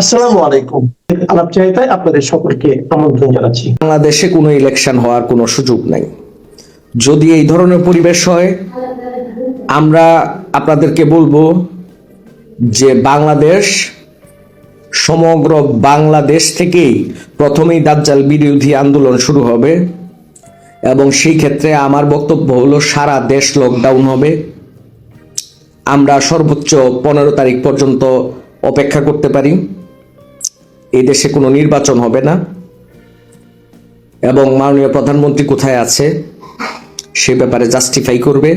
আসসালামু আলাইকুম। আলাপ চাইতায় আপনাদের সকলকে আমন্ত্রণ জানাচ্ছি। বাংলাদেশে কোনো ইলেকশন হওয়ার কোনো সুযোগ নাই। যদি এই ধরনের পরিবেশ হয়, আমরা আপনাদেরকে বলব যে বাংলাদেশ, সমগ্র বাংলাদেশ থেকেই প্রথমেই দাজ্জাল বিরোধী আন্দোলন শুরু হবে এবং সেই ক্ষেত্রে আমার বক্তব্য হলো সারা দেশ লকডাউন হবে। আমরা সর্বোচ্চ পনেরো তারিখ পর্যন্ত অপেক্ষা করতে পারি। এই দেশে কোনো নির্বাচন হবে না। এবং মাননীয় প্রধানমন্ত্রী কোথায় আছে সে ব্যাপারে জাস্টিফাই করবে।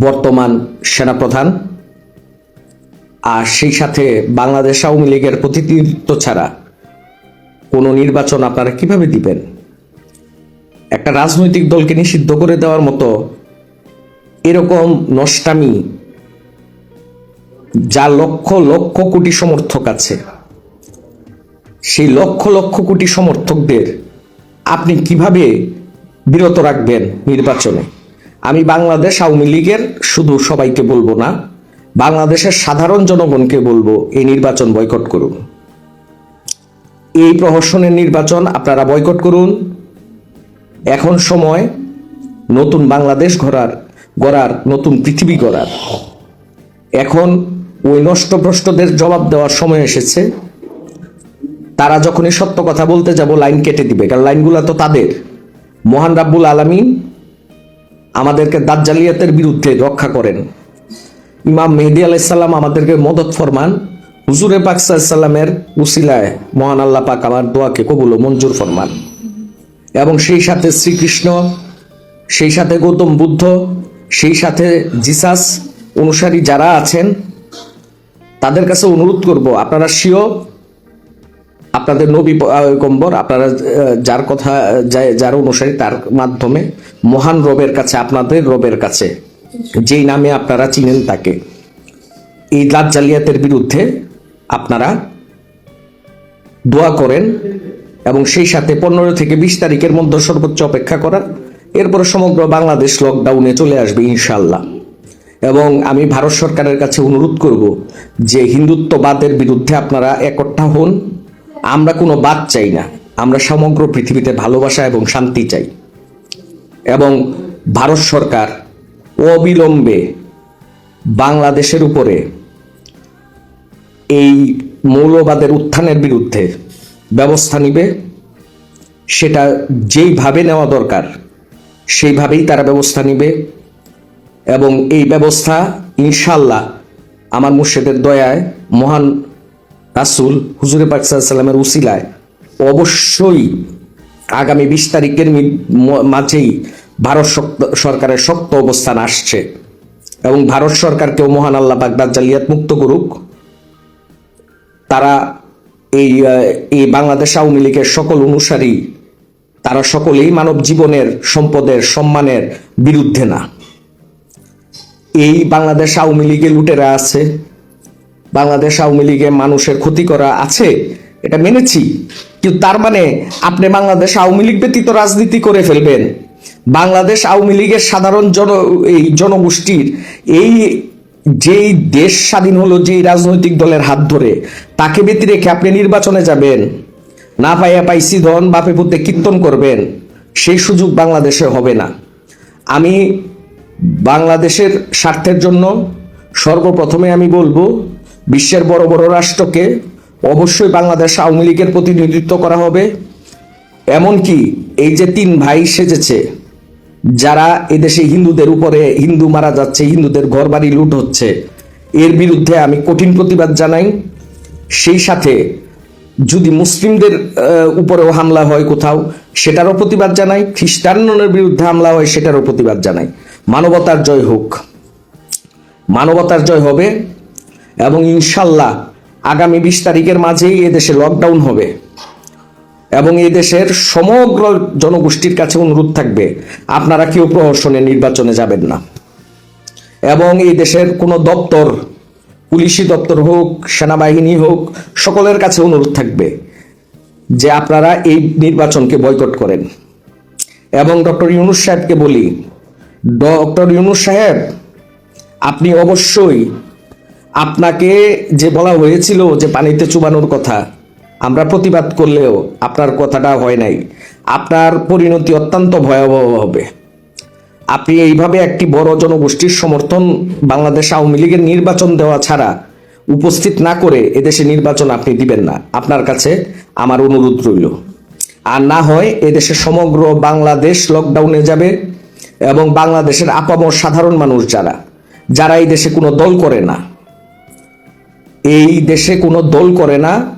বর্তমান সেনাপ্রধান আর সেই সাথে বাংলাদেশ আওয়ামী লীগের প্রতিনিধিত্ব ছাড়া কোনো নির্বাচন আপনারা কীভাবে দিবেন? একটা রাজনৈতিক দলকে নিষিদ্ধ করে দেওয়ার মতো এরকম নষ্টামি, যা লক্ষ লক্ষ কোটি সমর্থক আছে। সেই লক্ষ লক্ষ কোটি সমর্থকদের আপনি কীভাবে বিরত রাখবেন নির্বাচনে? আমি বাংলাদেশ আওয়ামী লীগের শুধু সবাইকে বলব না, বাংলাদেশের সাধারণ জনগণকে বলব, এই নির্বাচন বয়কট করুন। এই প্রহসনের নির্বাচন আপনারা বয়কট করুন। এখন সময় নতুন বাংলাদেশ গড়ার গড়ার, নতুন পৃথিবী গড়ার। এখন ওই নষ্টভ্রষ্টদের জবাব দেওয়ার সময় এসেছে। তারা যখনই সত্য কথা বলতে যাব, লাইন কেটে দিবে। কারণ লাইনগুলো তো তাদের। মহান রাব্বুল আলামিন আমাদেরকে দাজ্জালিয়াতের বিরুদ্ধে রক্ষা করেন। ইমাম মেহেদি আলাইসাল্লাম আমাদেরকে মদত ফরমান। হুজুরে পাক উসিলায় মহান আল্লাহ পাক আমার দোয়াকে কবুল মঞ্জুর ফরমান। এবং সেই সাথে শ্রীকৃষ্ণ, সেই সাথে গৌতম বুদ্ধ, সেই সাথে জিসাস অনুসারী যারা আছেন, তাদের কাছে অনুরোধ করব, আপনারা শিও আপনাদের নবী পয়গম্বর আপনারা যার কথা যার অনুসারী, তার মাধ্যমে মহান রবের কাছে, আপনাদের রবের কাছে, যেই নামে আপনারা চিনেন তাকে, এই লাভ জালিয়াতের বিরুদ্ধে আপনারা দোয়া করেন এবং সেই সাথে পনেরো থেকে বিশ তারিখের মধ্যে সর্বোচ্চ অপেক্ষা করার। এরপরে সমগ্র বাংলাদেশ লকডাউনে চলে আসবে ইনশাল্লাহ এবং আমি ভারত সরকারের কাছে অনুরোধ করব যে হিন্দুত্ববাদের বিরুদ্ধে আপনারা একট্টা হন। আমরা কোনো বাদ চাই না। আমরা সমগ্র পৃথিবীতে ভালোবাসা এবং শান্তি চাই। এবং ভারত সরকার অবিলম্বে বাংলাদেশের উপরে এই মৌলবাদের উত্থানের বিরুদ্ধে ব্যবস্থা নিবে। সেটা যেইভাবে নেওয়া দরকার, সেইভাবেই তারা ব্যবস্থা নিবে। এবং এই ব্যবস্থা ইনশাল্লাহ আমার মুর্শেদের দয়ায় মহান রাসুল হুজুরে পাক সাল্লামের উসিলায় অবশ্যই আগামী বিশ তারিখের মাঝেই ভারত সরকারের শক্ত অবস্থান আসছে এবং ভারত সরকারকেও মহান আল্লাহ পাক দাজ্জালিয়াত মুক্ত করুক। তারা এই এই বাংলাদেশ আওয়ামী লীগের সকল অনুসারী, তারা সকলেই মানব জীবনের সম্পদের সম্মানের বিরুদ্ধে না। এই বাংলাদেশ আওয়ামী লীগে লুটেরা আছে বাংলাদেশ আওয়ামী লীগে মানুষের ক্ষতি করা আছে, এটা মেনেছি। কিন্তু তার মানে আপনি বাংলাদেশ আওয়ামী লীগ ব্যতীত রাজনীতি করে ফেলবেন। বাংলাদেশ আওয়ামী লীগের সাধারণ জন, এই জনগোষ্ঠীর, এই যেই দেশ স্বাধীন হলো, যেই রাজনৈতিক দলের হাত ধরে, তাকে ব্যতি রেখে আপনি নির্বাচনে যাবেন। না পাইয়া পাইসি ধন, বাপে পুতে কীর্তন করবেন। সেই সুযোগ বাংলাদেশে হবে না। আমি বাংলাদেশের স্বার্থের জন্য সর্বপ্রথমে আমি বলব বিশ্বের বড় বড় রাষ্ট্রকে অবশ্যই বাংলাদেশ আওয়ামী লীগের প্রতিনিধিত্ব করা হবে। এমনকি এই যে তিন ভাই সেজেছে, যারা এদেশে হিন্দুদের উপরে হিন্দু মারা যাচ্ছে, হিন্দুদের ঘরবাড়ি লুট হচ্ছে, এর বিরুদ্ধে আমি কঠিন প্রতিবাদ জানাই। সেই সাথে যদি মুসলিমদের উপরেও হামলা হয় কোথাও, সেটারও প্রতিবাদ জানাই। খ্রিস্টানদের বিরুদ্ধে হামলা হয়, সেটারও প্রতিবাদ জানাই। মানবতার জয় হোক। মানবতার জয় হবে। এবং ইনশাল্লাহ আগামী বিশ তারিখের মাঝেই এদেশে লকডাউন হবে। এবং এই দেশের সমগ্র জনগোষ্ঠীর কাছে অনুরোধ থাকবে, আপনারা কেউ প্রহসনে নির্বাচনে যাবেন না। এবং এই দেশের কোনো দপ্তর, পুলিশি দপ্তর হোক, সেনাবাহিনী হোক, সকলের কাছে অনুরোধ থাকবে যে আপনারা এই নির্বাচনকে বয়কট করেন। এবং ডক্টর ইউনুস সাহেবকে বলি, ডক্টর ইউনুস সাহেব, আপনি অবশ্যই আপনাকে যে বলা হয়েছিল যে পানিতে চুবানোর কথা, আমরা প্রতিবাদ করলেও আপনার কথাটা হয় নাই। আপনার পরিণতি অত্যন্ত ভয়াবহ হবে। আপনি এইভাবে একটি বড় জনগোষ্ঠীর সমর্থন বাংলাদেশ আওয়ামী লীগের নির্বাচন দেওয়া ছাড়া উপস্থিত না করে এদেশে নির্বাচন আপনি দিবেন না। আপনার কাছে আমার অনুরোধ রইল। আর না হয় এদেশে সমগ্র বাংলাদেশ লকডাউনে যাবে এবং বাংলাদেশের আপামর সাধারণ মানুষ যারা যারা এই দেশে কোনো দল করে না। এই দেশে কোনো দল করে না,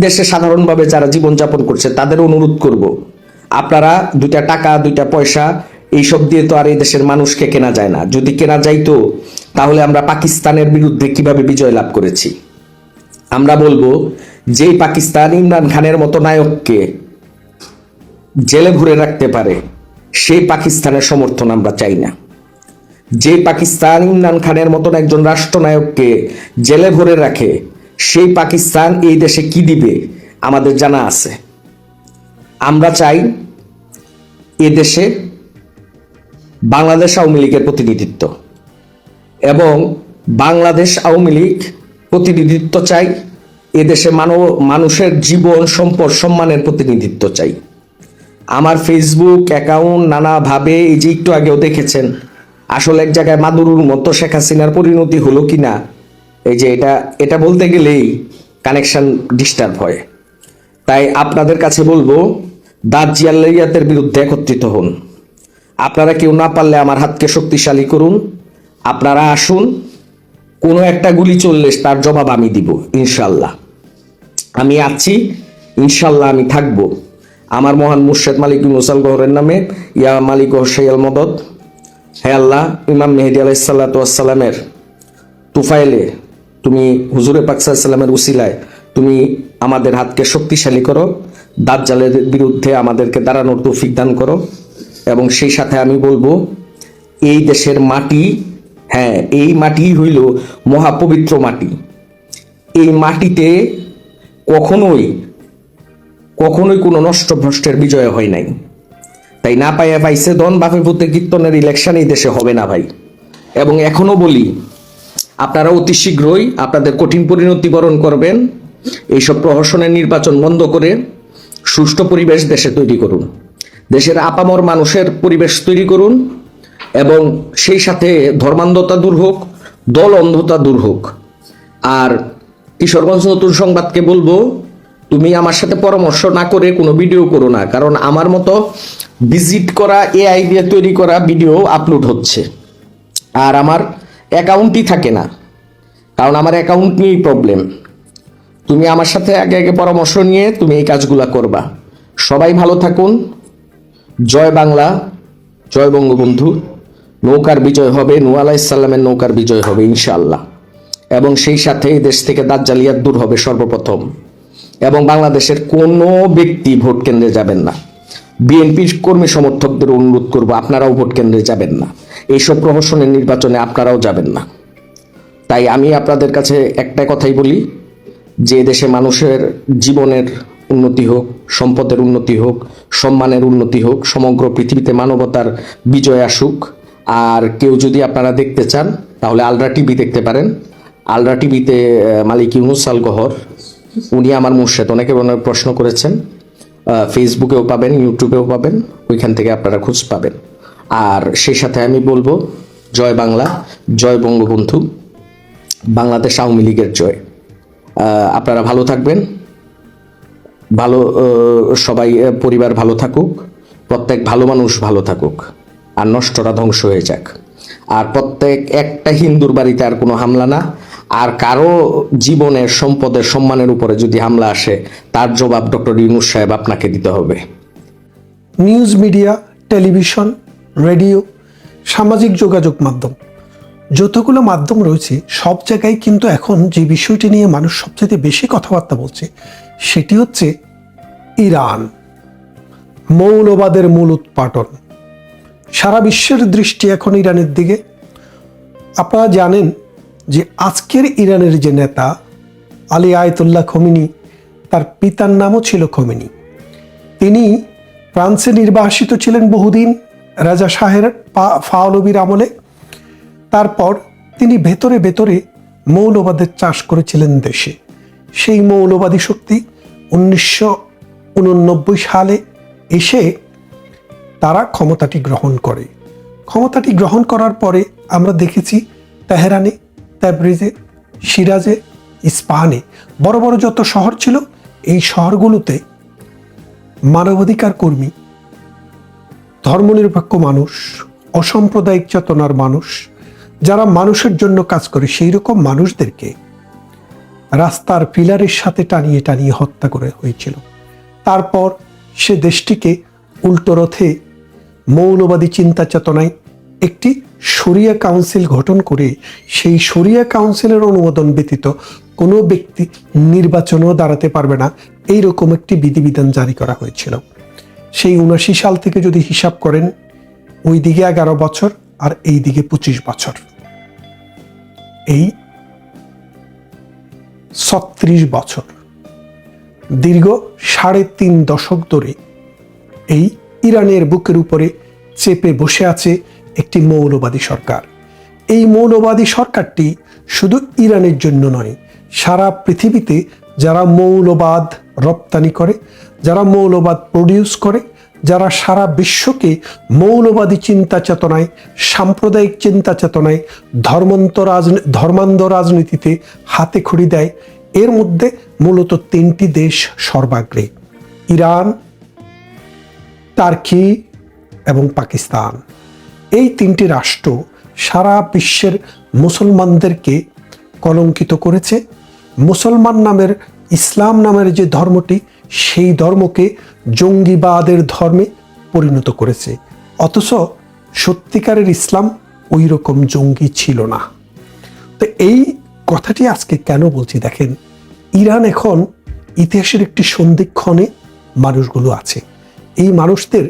দেশে সাধারণভাবে যারা জীবনযাপন করছে তাদের অনুরোধ করব। আপনারা দুইটা টাকা, দুইটা পয়সা, এইসব দিয়ে তো আর এই দেশের মানুষকে কেনা যায় না। যদি কেনা যাইতো, তাহলে আমরা পাকিস্তানের বিরুদ্ধে কীভাবে বিজয় লাভ করেছি? আমরা বলব, যেই পাকিস্তান ইমরান খানের মতো নায়ককে জেলে ভরে রাখতে পারে, সেই পাকিস্তানের সমর্থন আমরা চাই না। যে পাকিস্তান ইমরান খানের মতন একজন রাষ্ট্রনায়ককে জেলে ভরে রাখে, সেই পাকিস্তান এই দেশে কি দিবে? আমাদের জানা আছে। আমরা চাই এ দেশে বাংলাদেশ আওয়ামী লীগের প্রতিনিধিত্ব এবং বাংলাদেশ আওয়ামী লীগ প্রতিনিধিত্ব চাই এদেশে মানব, মানুষের জীবন সম্পদ সম্মানের প্রতিনিধিত্ব চাই। আমার ফেসবুক অ্যাকাউন্ট নানাভাবে এই যে একটু আগেও দেখেছেন আসলে এক জায়গায় মাদুরুর মতো শেখ হাসিনার পরিণতি হলো কি না এই যে এটা এটা বলতে গেলেই কানেকশন ডিস্টার্ব হয়। তাই আপনাদের কাছে বলব দাঁত জিয়াল্লাইয়াতের বিরুদ্ধে একত্রিত হন। আপনারা কেউ না পারলে আমার হাতকে শক্তিশালী করুন। আপনারা আসুন, কোনো একটা গুলি চললে তার জবাব আমি দিব ইনশাল্লাহ আমি আছি ইনশাল্লাহ আমি থাকব। আমার মহান মুর্শেদ মালিক মুসাল গহরের নামে, ইয়া মালিক হোসাইয়াল মদত। হে আল্লাহ, ইমাম মেহেদি আলাইসাল্লাতামের তুফাইলে তুমি হুজুরে পাকসাল্লামের উসিলায় তুমি আমাদের হাতকে শক্তিশালী করো, দাজ্জালের বিরুদ্ধে আমাদেরকে দাঁড়ানোর তৌফিক দান করো এবং সেই সাথে আমি বলব, এই দেশের মাটি হ্যাঁ এই মাটি হইল মহাপবিত্র মাটি। এই মাটিতে কখনোই কখনোই কোনো নষ্ট ভ্রষ্টের বিজয় হয় নাই। তাই না পাইয়া পাইছে দন বাপে পুত্রে কীর্তনের ইলেকশন এই দেশে হবে না ভাই। এবং এখনও বলি, আপনারা অতি শীঘ্রই আপনাদের কঠিন পরিণতি বরণ করবেন। এইসব প্রহসনের নির্বাচন বন্ধ করে সুষ্ঠু পরিবেশ দেশে তৈরি করুন। দেশের আপামর মানুষের পরিবেশ তৈরি করুন এবং সেই সাথে ধর্মান্ধতা দূর হোক, দল অন্ধতা দূর হোক। আর কিশোরগঞ্জ নতুন সংবাদকে বলব তুমি আমার সাথে পরামর্শ না করে কোনো ভিডিও করো না, কারণ আমার মতো ভিজিট করা এআই দিয়ে তৈরি করা ভিডিও আপলোড হচ্ছে। আর আমার অ্যাকাউন্টই থাকে না, কারণ আমার অ্যাকাউন্ট নিয়েই প্রবলেম তুমি আমার সাথে আগে আগে পরামর্শ নিয়ে তুমি এই কাজগুলা করবা। সবাই ভালো থাকুন। জয় বাংলা, জয় বঙ্গবন্ধু। নৌকার বিজয় হবে নূ আলাইসাল্লামের নৌকার বিজয় হবে, ইনশাআল্লাহ। এবং সেই সাথে এই দেশ থেকে দাজ্জালিয়াত দূর হবে সর্বপ্রথম। এবং বাংলাদেশের কোনো ব্যক্তি ভোট কেন্দ্রে যাবেন না। বিএনপির কর্মী সমর্থকদের অনুরোধ করব, আপনারাও ভোট কেন্দ্রে যাবেন না। এইসব প্রহসনের নির্বাচনে আপনারাও যাবেন না। তাই আমি আপনাদের কাছে একটা কথাই বলি, যে দেশে মানুষের জীবনের উন্নতি হোক, সম্পদের উন্নতি হোক, সম্মানের উন্নতি হোক, সমগ্র পৃথিবীতে মানবতার বিজয় আসুক। আর কেউ যদি আপনারা দেখতে চান, তাহলে আলট্রা টিভি দেখতে পারেন। আলট্রা টিভিতে মালিক ইউনুস গহর উনি আমার মুর্শেদ। অনেকে প্রশ্ন করেছেন ফেসবুকেও পাবেন ইউটিউবেও পাবেন, ওইখান থেকে আপনারা খোঁজ পাবেন। আর সেই সাথে আমি বলব, জয় বাংলা, জয় বঙ্গবন্ধু, বাংলাদেশ আওয়ামী লীগের জয়। আপনারা ভালো থাকবেন, ভালো সবাই পরিবার ভালো থাকুক, প্রত্যেক ভালো মানুষ ভালো থাকুক, আর নষ্টরা ধ্বংস হয়ে যাক। আর প্রত্যেক একটা হিন্দুর বাড়িতে আর কোনো হামলা না আর কারও জীবনের সম্পদের সম্মানের উপরে যদি হামলা আসে, তার জবাব ডক্টর ইউনুস সাহেব আপনাকে দিতে হবে। নিউজ মিডিয়া, টেলিভিশন, রেডিও, সামাজিক যোগাযোগ মাধ্যম, যতগুলো মাধ্যম রয়েছে, সব জায়গায় কিন্তু এখন যে বিষয়টি নিয়ে মানুষ সবচেয়ে বেশি কথাবার্তা বলছে, সেটি হচ্ছে ইরান। মৌলবাদের মূল উৎপাটন। সারা বিশ্বের দৃষ্টি এখন ইরানের দিকে। আপনারা জানেন যে আজকের ইরানের যে নেতা আলী আয়তুল্লাহ খমিনি, তার পিতার নামও ছিল খমিনি। তিনি ফ্রান্সে নির্বাসিত ছিলেন বহুদিন, রাজা শাহের ফাওলবির আমলে। তারপর তিনি ভেতরে ভেতরে মৌলবাদের চাষ করেছিলেন দেশে। সেই মৌলবাদী শক্তি উনিশশো উননব্বই সালে এসে তারা ক্ষমতাটি গ্রহণ করে। ক্ষমতাটি গ্রহণ করার পরে আমরা দেখেছি তেহরানে তাবরিজে সিরাজে, ইস্পাহানে। বড় বড় যত শহর ছিল, এই শহরগুলোতে মানবাধিকার কর্মী, ধর্মনিরপেক্ষ মানুষ, অসাম্প্রদায়িক চেতনার মানুষ, যারা মানুষের জন্য কাজ করে সেই রকম মানুষদেরকে রাস্তার পিলারের সাথে টানিয়ে টানিয়ে হত্যা করে হয়েছিল। তারপর সে দেশটিকে উল্টো রথে মৌলবাদী চিন্তা চেতনায় একটি শরিয়া কাউন্সিল গঠন করে সেই শরিয়া কাউন্সিলের অনুমোদন ব্যতীত কোনো ব্যক্তি নির্বাচনেও দাঁড়াতে পারবে না। এই রকম একটি বিধিবিধান জারি করা হয়েছিল। সেই উনাশি সাল থেকে যদি হিসাব করেন ওই দিকে এগারো বছর আর এই দিকে পঁচিশ বছর। এই ছত্রিশ বছর। দীর্ঘ সাড়ে তিন দশক ধরে এই ইরানের বুকের উপরে চেপে বসে আছে একটি মৌলবাদী সরকার। এই মৌলবাদী সরকারটি শুধু ইরানের জন্য নয়, সারা পৃথিবীতে যারা মৌলবাদ রপ্তানি করে, যারা মৌলবাদ প্রডিউস করে, যারা সারা বিশ্বকে মৌলবাদী চিন্তা চেতনায়, সাম্প্রদায়িক চিন্তা চেতনায় ধর্মান্ত ধর্মান্ধ রাজনীতিতে হাতে খড়ি দেয়, এর মধ্যে মূলত তিনটি দেশ সর্বাগ্রে, ইরান, টার্কি এবং পাকিস্তান। এই তিনটি রাষ্ট্র সারা বিশ্বের মুসলমানদেরকে কলঙ্কিত করেছে। মুসলমান নামের ইসলাম নামের যে ধর্মটি, সেই ধর্মকে জঙ্গিবাদের ধর্মে পরিণত করেছে। অথচ সত্যিকারের ইসলাম ওই রকম জঙ্গি ছিল না। তো এই কথাটি আজকে কেন বলছি দেখেন, ইরান এখন ইতিহাসের একটি সন্ধিক্ষণে মানুষগুলো আছে। এই মানুষদের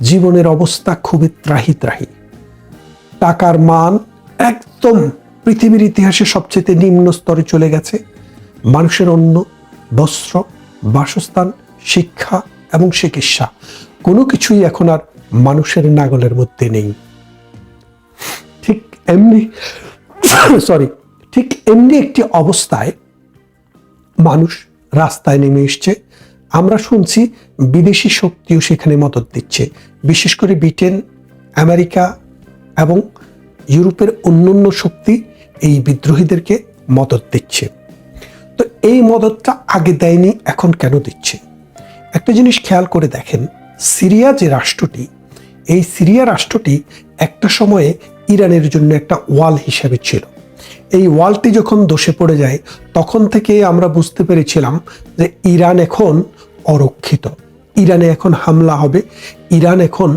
জীবনের অবস্থা খুবই ত্রাহি ত্রাহি। টাকার মান একদম পৃথিবীর ইতিহাসে সবচেয়ে নিম্ন স্তরে চলে গেছে। মানুষের অন্ন, বস্ত্র, বাসস্থান, শিক্ষা এবং চিকিৎসা, কোনো কিছুই এখন আর মানুষের নাগলের মধ্যে নেই। ঠিক এমনি, সরি, ঠিক এমনি একটি অবস্থায় মানুষ রাস্তায় নেমে এসছে। আমরা শুনছি বিদেশি শক্তিও সেখানে মদত দিচ্ছে। বিশেষ করে ব্রিটেন, আমেরিকা এবং ইউরোপের অন্যান্য শক্তি এই বিদ্রোহীদেরকে মদত দিচ্ছে। তো এই মদতটা আগে দেয়নি, এখন কেন দিচ্ছে? একটা জিনিস খেয়াল করে দেখেন, সিরিয়া যে রাষ্ট্রটি, এই সিরিয়া রাষ্ট্রটি একটা সময়ে ইরানের জন্য একটা ওয়াল হিসাবে ছিল। এই ওয়ালটি যখন দোষে পড়ে যায়, তখন থেকে আমরা বুঝতে পেরেছিলাম যে ইরান এখন অরক্ষিত। ইরানে এখন হামলা হবে, ইরান এখন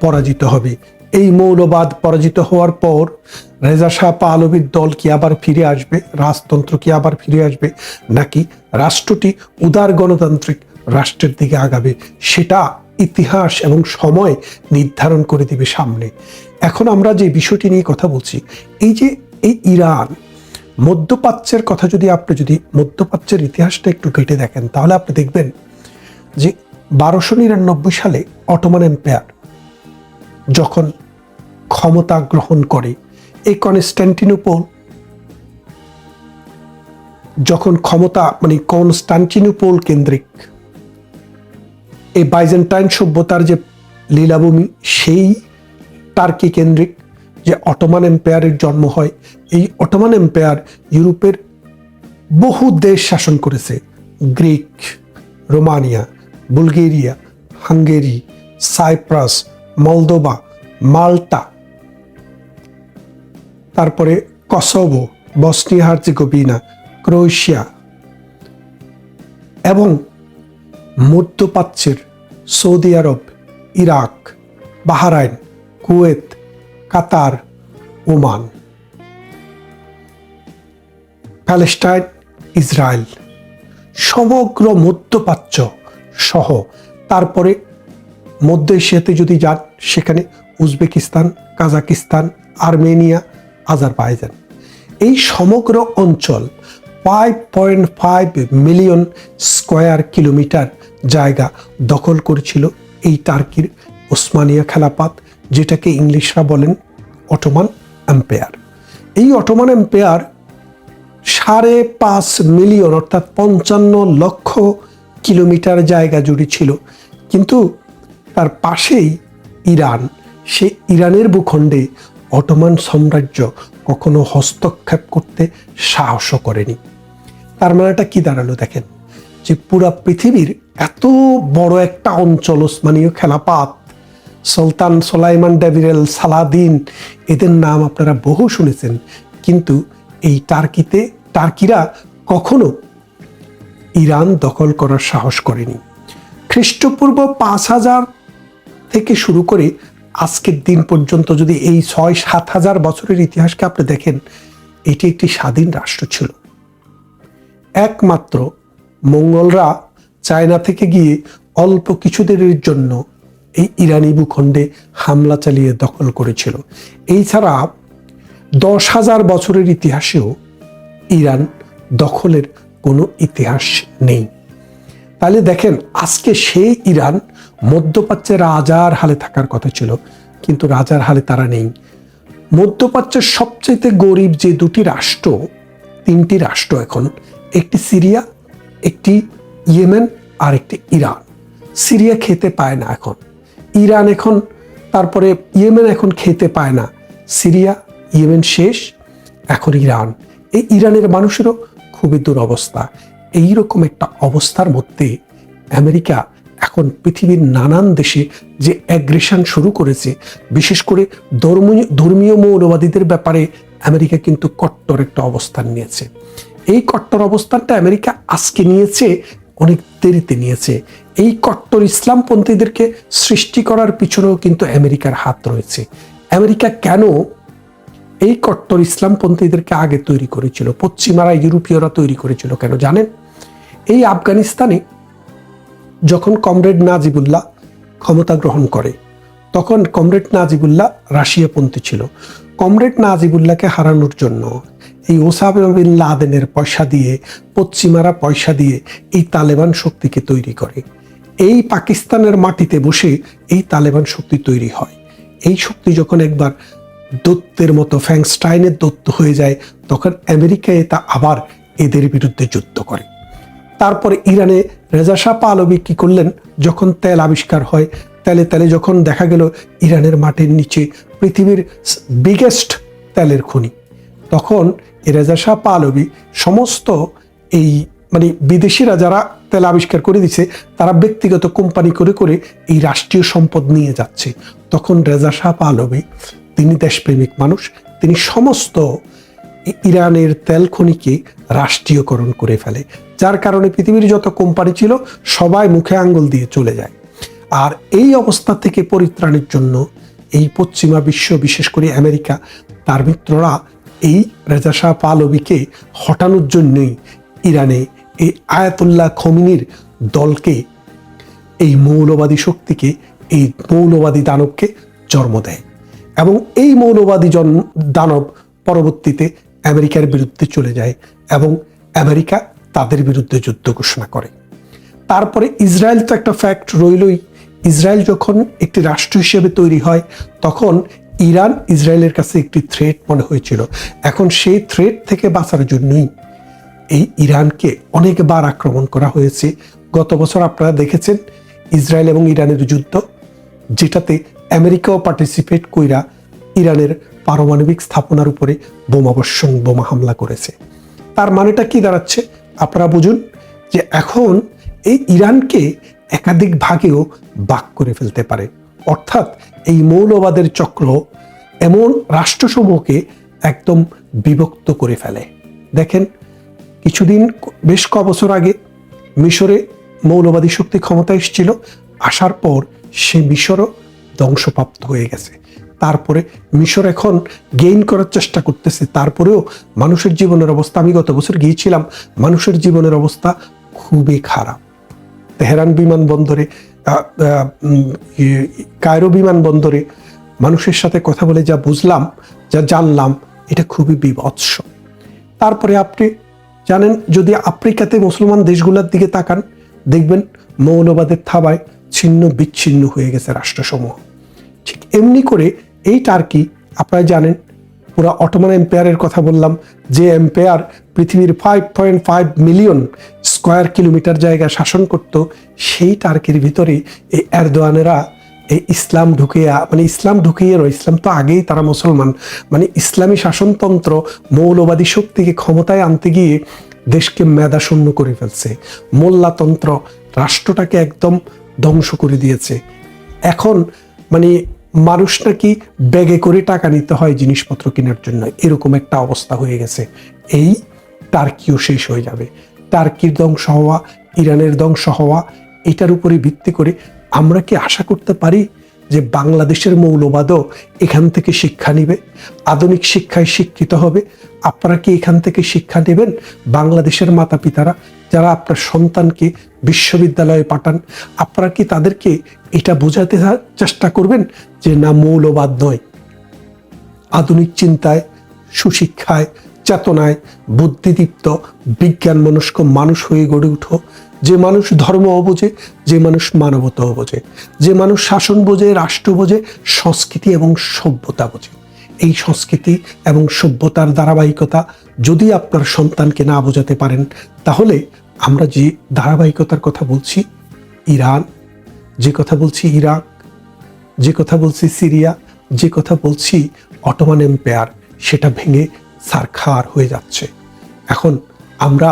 পরাজিত হবে। এই মৌলবাদ পরাজিত হওয়ার পর রেজা শাহ পাহলবির দল কি আবার ফিরে আসবে? রাজতন্ত্র কি আবার ফিরে আসবে? নাকি রাষ্ট্রটি উদার গণতান্ত্রিক রাষ্ট্রের দিকে আগাবে? সেটা ইতিহাস এবং সময় নির্ধারণ করে দিবে সামনে। এখন আমরা যে বিষয়টি নিয়ে কথা বলছি, এই যে এই ইরান, মধ্যপ্রাচ্যের কথা যদি আপনি যদি মধ্যপ্রাচ্যের ইতিহাসটা একটু ঘেটে দেখেন, তাহলে আপনি দেখবেন যে বারোশো নিরানব্বই সালে অটোমান এম্পায়ার যখন ক্ষমতা গ্রহণ করে এই কনস্ট্যান্টিনোপল যখন ক্ষমতা মানে কনস্টান্টিনোপল কেন্দ্রিক এই বাইজেন্টাইন সভ্যতার যে লীলাভূমি, সেই টার্কি কেন্দ্রিক যে অটোমান এম্পায়ারের জন্ম হয়। এই অটোমান এম্পায়ার ইউরোপের বহু দেশ শাসন করেছে। Greek, Romania, Bulgaria, Hungary, Cyprus Moldova Malta, তারপরে কসোভো, বসনিয়া হার্জেগোভিনা, ক্রোয়েশিয়া এবং মধ্যপ্রাচ্যের Saudi Arab, Iraq, Bahrain, Kuwait Qatar, Oman. Palestine, Israel. সমগ্র মধ্যপ্রাচ্য সহ, তারপরে মধ্য এশিয়াতে যদি যান, সেখানে উজবেকিস্তান, কাজাকিস্তান, আর্মেনিয়া, আজারবাইজান। এই সমগ্র অঞ্চল five point five million square kilometre জায়গা দখল করেছিল এই টার্কির ওসমানিয়া খেলাপাত। যেটাকে ইংলিশরা বলেন অটোমান এম্পায়ার। এই অটোমান এম্পায়ার সাড়ে পাঁচ মিলিয়ন, অর্থাৎ পঞ্চান্ন লক্ষ কিলোমিটার জায়গা জুড়ে ছিল। কিন্তু তার পাশেই ইরান। সে ইরানের ভূখণ্ডে অটোমান সাম্রাজ্য কখনো হস্তক্ষেপ করতে সাহসও করেনি। তার মানেটা কি দাঁড়াল দেখেন, যে পুরা পৃথিবীর এত বড় একটা অঞ্চল ওসমানীয় খেলাপাত সুলতান সোলাইমান ডেভিরেল সালাদিন, এদের নাম আপনারা বহু শুনেছেন। কিন্তু এই টার্কিতে, টার্কিরা কখনো ইরান দখল করার সাহস করেনি। খ্রিস্টপূর্ব পাঁচ হাজার থেকে শুরু করে আজকের দিন পর্যন্ত যদি এই ছয় সাত হাজার বছরের ইতিহাসকে আপনি দেখেন, এটি একটি স্বাধীন রাষ্ট্র ছিল। একমাত্র মঙ্গলরা চায়না থেকে গিয়ে অল্প কিছুদিনের জন্য এই ইরানি ভূখণ্ডে হামলা চালিয়ে দখল করেছিল। এই ছাড়া দশ হাজার বছরের ইতিহাসেও ইরান দখলের কোনো ইতিহাস নেই। তাহলে দেখেন, আজকে সেই ইরান মধ্যপ্রাচ্যে রাজার হালে থাকার কথা ছিল, কিন্তু রাজার হালে তারা নেই। মধ্যপ্রাচ্যের সবচেয়ে গরিব যে দুটি রাষ্ট্র, তিনটি রাষ্ট্র এখন, একটি সিরিয়া, একটি ইয়েমেন আর একটি ইরান। সিরিয়া খেতে পায় না এখন। ইরান এখন, তারপরে ইয়েমেন এখন খেতে পায় না। সিরিয়া, ইয়েমেন শেষ, এখন ইরান। এই ইরানের মানুষেরও খুবই দুরবস্থা। এইরকম একটা অবস্থার মধ্যে আমেরিকা এখন পৃথিবীর নানান দেশে যে অ্যাগ্রেশন শুরু করেছে, বিশেষ করে ধর্মীয় ধর্মীয় মৌলবাদীদের ব্যাপারে আমেরিকা কিন্তু কট্টর একটা অবস্থান নিয়েছে। এই কট্টর অবস্থানটা আমেরিকা আজকে নিয়েছে অনেক দেরিতে নিয়েছে। এই কট্টর ইসলামপন্থীদেরকে সৃষ্টি করার পিছনেও কিন্তু আমেরিকার হাত রয়েছে। আমেরিকা কেন এই কট্টর ইসলামপন্থীদেরকে আগে তৈরি করেছিল? পশ্চিমারা, ইউরোপীয়রা তৈরি করেছিল কেন জানেন? এই আফগানিস্তানে যখন কমরেড নাজিবুল্লাহ ক্ষমতা গ্রহণ করে, তখন কমরেড নাজিবুল্লাহ রাশিয়াপন্থী ছিল। কমরেড নাজিবুল্লাহকে হারানোর জন্য এই ওসামা বিন লাদেনের পয়সা দিয়ে, পশ্চিমারা পয়সা দিয়ে এই তালেবান শক্তিকে তৈরি করে। এই পাকিস্তানের মাটিতে বসে এই তালেবান শক্তি তৈরি হয়। এই শক্তি যখন একবার দত্তের মতো ফ্যাংস্টাইনের দত্ত হয়ে যায়, তখন আমেরিকায় তা আবার এদের বিরুদ্ধে যুদ্ধ করে। তারপরে ইরানে রেজা শাহ পাহলবি কি করলেন? যখন তেল আবিষ্কার হয়, তেলে তেলে যখন দেখা গেল ইরানের মাটির নিচে পৃথিবীর বিগেস্ট তেলের খনি, তখন রেজা শাহ পাহলবি সমস্ত এই মানে বিদেশিরা যারা তেল আবিষ্কার করে দিছে, তারা ব্যক্তিগত কোম্পানি করে করে এই রাষ্ট্রীয় সম্পদ নিয়ে যাচ্ছে। তখন রেজা শাহ পাহলবি তিনি দেশপ্রেমিক মানুষ, তিনি সমস্ত ইরানের তেল খনিকে রাষ্ট্রীয়করণ করে ফেলে। যার কারণে পৃথিবীর যত কোম্পানি ছিল, সবাই মুখে আঙ্গুল দিয়ে চলে যায়। আর এই অবস্থা থেকে পরিত্রাণের জন্য এই পশ্চিমা বিশ্ব, বিশেষ করে আমেরিকা, তার মিত্ররা এই রেজা শাহ পালবিকে হটানোর জন্যই ইরানে এই আয়াতুল্লাহ খমিনির দলকে, এই মৌলবাদী শক্তিকে, এই মৌলবাদী দানবকে জন্ম দেয়। এবং এই মৌলবাদী জন্ম দানব পরবর্তীতে আমেরিকার বিরুদ্ধে চলে যায় এবং আমেরিকা তাদের বিরুদ্ধে যুদ্ধ ঘোষণা করে। তারপরে ইসরায়েল তো একটা ফ্যাক্ট রইলই। ইসরায়েল যখন একটি রাষ্ট্র হিসেবে তৈরি হয়, তখন ইরান ইসরায়েলের কাছে একটি থ্রেট মনে হয়েছিল। এখন সেই থ্রেট থেকে বাঁচার জন্যই এই ইরানকে অনেকবার আক্রমণ করা হয়েছে। গত বছর আপনারা দেখেছেন ইসরায়েল এবং ইরানের যুদ্ধ, যেটাতে আমেরিকাও পার্টিসিপেট কইরা ইরানের পারমাণবিক স্থাপনার উপরে বোমাবর্ষণ, বোমা হামলা করেছে। তার মানেটা কি দাঁড়াচ্ছে? আপনারা বুঝুন যে এখন এই ইরানকে একাধিক ভাগেও বাক করে ফেলতে পারে। অর্থাৎ এই মৌলবাদের চক্র এমন রাষ্ট্রসমূহকে একদম বিভক্ত করে ফেলে। দেখেন, কিছুদিন বেশ ক বছর আগে মিশরে মৌলবাদী শক্তি ক্ষমতা এসেছিল, আসার পর সে মিশরও ধ্বংসপ্রাপ্ত হয়ে গেছে। তারপরে মিশর এখন গেইন করার চেষ্টা করতেছে। তারপরেও মানুষের জীবনের অবস্থা, আমি গত বছর গিয়েছিলাম, মানুষের জীবনের অবস্থা খুবই খারাপ। তেহরান বিমানবন্দরে কায়রো বিমানবন্দরে মানুষের সাথে কথা বলে যা বুঝলাম, যা জানলাম, এটা খুবই বিভৎস। তারপরে আপনি জানেন, যদি আফ্রিকাতে মুসলমান দেশগুলোর দিকে তাকান, দেখবেন মৌলবাদের থাবায় ছিন্ন বিচ্ছিন্ন হয়ে গেছে রাষ্ট্রসমূহ। ঠিক এমনি করে এই টার্কি, আপনারা জানেন, পুরা অটোমান এম্পায়ারের কথা বললাম, যে এম্পায়ার পৃথিবীর five point five million square kilometre জায়গা শাসন করত, সেই টার্কির ভিতরে এই এরদোয়ানেরা এই ইসলাম ঢুকিয়ে মানে ইসলাম ঢুকিয়ে রয় ইসলাম তো আগেই তারা মুসলমান মানে ইসলামী শাসনতন্ত্র মৌলবাদী শক্তিকে ক্ষমতায় আনতে গিয়ে দেশকে মেধাশূন্য করে ফেলছে। মোল্লাতন্ত্র রাষ্ট্রটাকে একদম ধ্বংস করে দিয়েছে। এখন মানে মানুষ নাকি ব্যাগে করে টাকা নিতে হয় জিনিসপত্র কেনার জন্য, এরকম একটা অবস্থা হয়ে গেছে। এই টার্কিও শেষ হয়ে যাবে। টার্কির ধ্বংস হওয়া, ইরানের ধ্বংস হওয়া, এটার উপরে ভিত্তি করে আমরা কি আশা করতে পারি যে বাংলাদেশের মৌলবাদও এখান থেকে শিক্ষা নিবে, আধুনিক শিক্ষায় শিক্ষিত হবে? আপনারা কি এখান থেকে শিক্ষা নেবেন? বাংলাদেশের মাতা পিতারা যারা আপনার সন্তানকে বিশ্ববিদ্যালয়ে পাঠান, আপনারা কি তাদেরকে এটা বোঝাতে চেষ্টা করবেন যে না মৌলবাদ নয়? আধুনিক চিন্তায়, সুশিক্ষায় চেতনায় বুদ্ধিদীপ্ত বিজ্ঞান মনস্ক মানুষ হয়ে গড়ে উঠো। যে মানুষ ধর্ম বোঝে যে মানুষ মানবতাও বোঝে যে মানুষ শাসন বোঝে, রাষ্ট্র বোঝে, সংস্কৃতি এবং সভ্যতা বোঝে। এই সংস্কৃতি এবং সভ্যতার ধারাবাহিকতা যদি আপনার সন্তানকে না বোঝাতে পারেন, তাহলে আমরা যে ধারাবাহিকতার কথা বলছি, ইরান, যে কথা বলছি ইরাক, যে কথা বলছি সিরিয়া, যে কথা বলছি অটোমান এম্পায়ার, সেটা ভেঙে সারখার হয়ে যাচ্ছে। এখন আমরা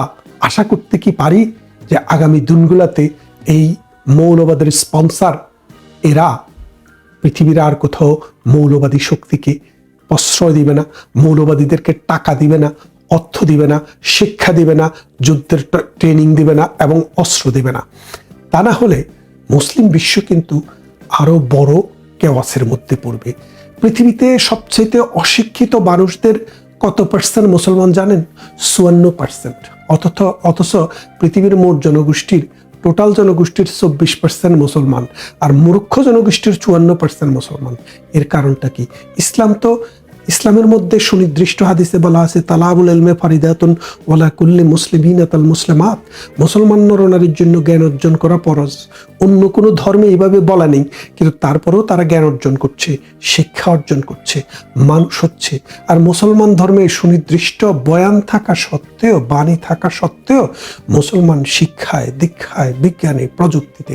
আশা করতে কি পারি যে আগামী দিনগুলোতে এই মৌলবাদের স্পন্সর, এরা পৃথিবীর আর কোথাও মৌলবাদী শক্তিকে প্রশ্রয় দিবে না, মৌলবাদীদেরকে টাকা দিবে না, অর্থ দিবে না, শিক্ষা দিবে না, যুদ্ধের ট্রেনিং দিবে না এবং অস্ত্র দিবে না। তা না হলে মুসলিম বিশ্ব কিন্তু আরও বড় কেওয়াসের মধ্যে পড়বে। পৃথিবীতে সবচেয়ে অশিক্ষিত মানুষদের কত পার্সেন্ট মুসলমান জানেন? চুয়ান্ন পার্সেন্ট অথচ অথচ পৃথিবীর মোট জনগোষ্ঠীর টোটাল জনগোষ্ঠীর চব্বিশ পার্সেন্ট মুসলমান। আর মূর্খ জনগোষ্ঠীর চুয়ান্ন পার্সেন্ট মুসলমান। এর কারণটা কি? ইসলাম তো ইসলামের মধ্যে সুনির্দিষ্ট হাদিসে বলা আছে, তালাবুল এলমে ফারিদাতুন ওলা কুল্লি মুসলিমিন তাল মুসলিমাত। মুসলমান নরনারীর জন্য জ্ঞান অর্জন করা পরজ অন্য কোনো ধর্মে এইভাবে বলা নেই, কিন্তু তারপরেও তারা জ্ঞান অর্জন করছে, শিক্ষা অর্জন করছে, মানুষ হচ্ছে। আর মুসলমান ধর্মে সুনির্দিষ্ট বয়ান থাকা সত্ত্বেও, বাণী থাকা সত্ত্বেও মুসলমান শিক্ষায়, দীক্ষায়, বিজ্ঞানে, প্রযুক্তিতে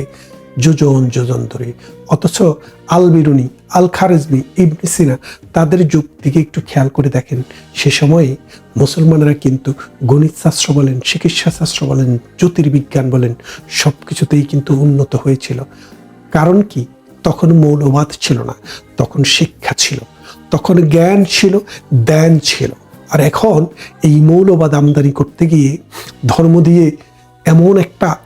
যোজন যোজন ধরে। অথচ আল বিরুনি আল খারেজমি ইবনে সিনা তাদের যুগ দিকে একটু খেয়াল করে দেখেন। সে সময়ে মুসলমানরা কিন্তু গণিত শাস্ত্র বলেন, চিকিৎসা শাস্ত্র বলেন, জ্যোতির্বিজ্ঞান বলেন সব কিছুতেই কিন্তু উন্নত হয়েছিল। কারণ কি? তখন মৌলবাদ ছিল না, তখন শিক্ষা ছিল, তখন জ্ঞান ছিল, ধ্যান ছিল। আর এখন এই মৌলবাদ আমদানি করতে গিয়ে ধর্ম দিয়ে এমন একটা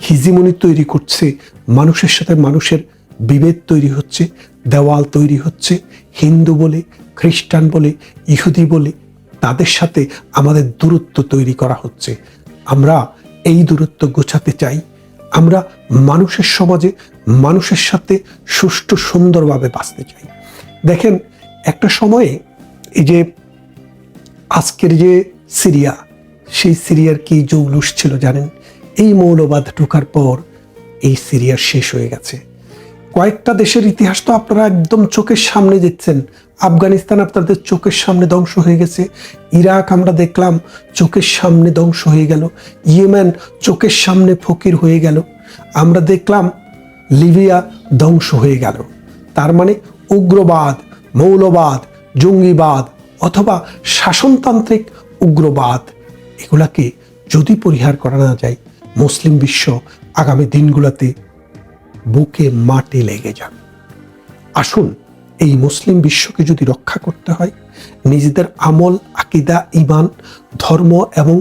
হিজিমনি তৈরি করছে, মানুষের সাথে মানুষের বিভেদ তৈরি হচ্ছে, দেওয়াল তৈরি হচ্ছে, হিন্দু বলে, খ্রিস্টান বলে, ইহুদি বলে, তাদের সাথে আমাদের দূরত্ব তৈরি করা হচ্ছে। আমরা এই দূরত্ব গোছাতে চাই। আমরা মানুষের সমাজে মানুষের সাথে সুষ্ঠু, সুন্দরভাবে বাঁচতে চাই। দেখেন, একটা সময়ে এই যে আজকের যে সিরিয়া, সেই সিরিয়ার কি জৌলুস ছিল জানেন? এই মৌলবাদ ঢোকার পর এই সিরিয়া শেষ হয়ে গেছে। কয়েকটা দেশের ইতিহাস তো আপনারা একদম চোখের সামনে দেখছেন। আফগানিস্তান আপনাদের চোখের সামনে ধ্বংস হয়ে গেছে। ইরাক আমরা দেখলাম চোখের সামনে ধ্বংস হয়ে গেল। ইয়েমেন চোখের সামনে ফকির হয়ে গেল। আমরা দেখলাম লিবিয়া ধ্বংস হয়ে গেল। তার মানে উগ্রবাদ, মৌলবাদ, জঙ্গিবাদ অথবা শাসনতান্ত্রিক উগ্রবাদ, এগুলাকে যদি পরিহার করা না যায় মুসলিম বিশ্ব আগামী দিনগুলোতে বুকে মাটি লেগে যাবে আসুন এই মুসলিম বিশ্বকে যদি রক্ষা করতে হয়, নিজেদের আমল, আকিদা ইমান ধর্ম এবং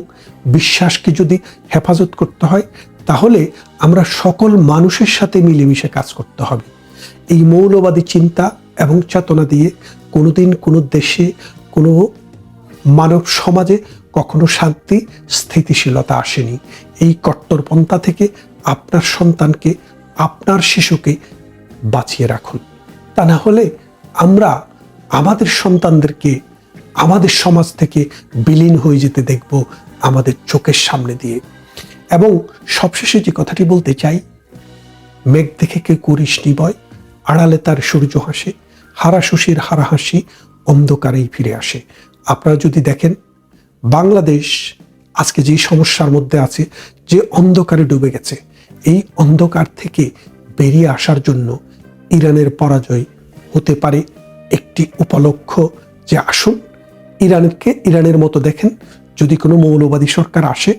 বিশ্বাসকে যদি হেফাজত করতে হয়, তাহলে আমরা সকল মানুষের সাথে মিলেমিশে কাজ করতে হবে। এই মৌলবাদী চিন্তা এবং চেতনা দিয়ে কোনোদিন কোনো দেশে, কোনো মানব সমাজে কখনো শান্তি, স্থিতিশীলতা আসেনি। এই কট্টরপন্থা থেকে আপনার সন্তানকে, আপনার শিশুকে বাঁচিয়ে রাখুন। তা না হলে আমরা আমাদের সন্তানদেরকে, আমাদের সমাজ থেকে বিলীন হয়ে যেতে দেখব আমাদের চোখের সামনে দিয়ে। এবং সবশেষে যে কথাটি বলতে চাই, মেঘ দেখে কে করিস নিবয় আড়ালে তার সূর্য হাসে হারা শশীর হারা হাসি অন্ধকারেই ফিরে আসে। আপনারা যদি দেখেন বাংলাদেশ আজকে যে সমস্যার মধ্যে আছে, যে অন্ধকারে ডুবে গেছে, এই অন্ধকার থেকে বেরিয়ে আসার জন্য ইরানের পরাজয় হতে পারে একটি উপলক্ষ। যে আসুন, ইরানকে ইরানের মতো দেখেন, যদি কোনো মৌলবাদী সরকার আসে,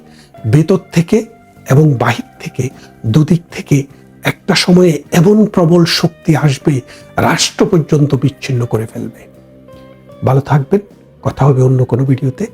ভেতর থেকে এবং বাহির থেকে, দুদিক থেকে একটা সময়ে এমন প্রবল শক্তি আসবে, রাষ্ট্র পর্যন্ত বিচ্ছিন্ন করে ফেলবে। ভালো থাকবেন, কথা হবে অন্য কোনো ভিডিওতে।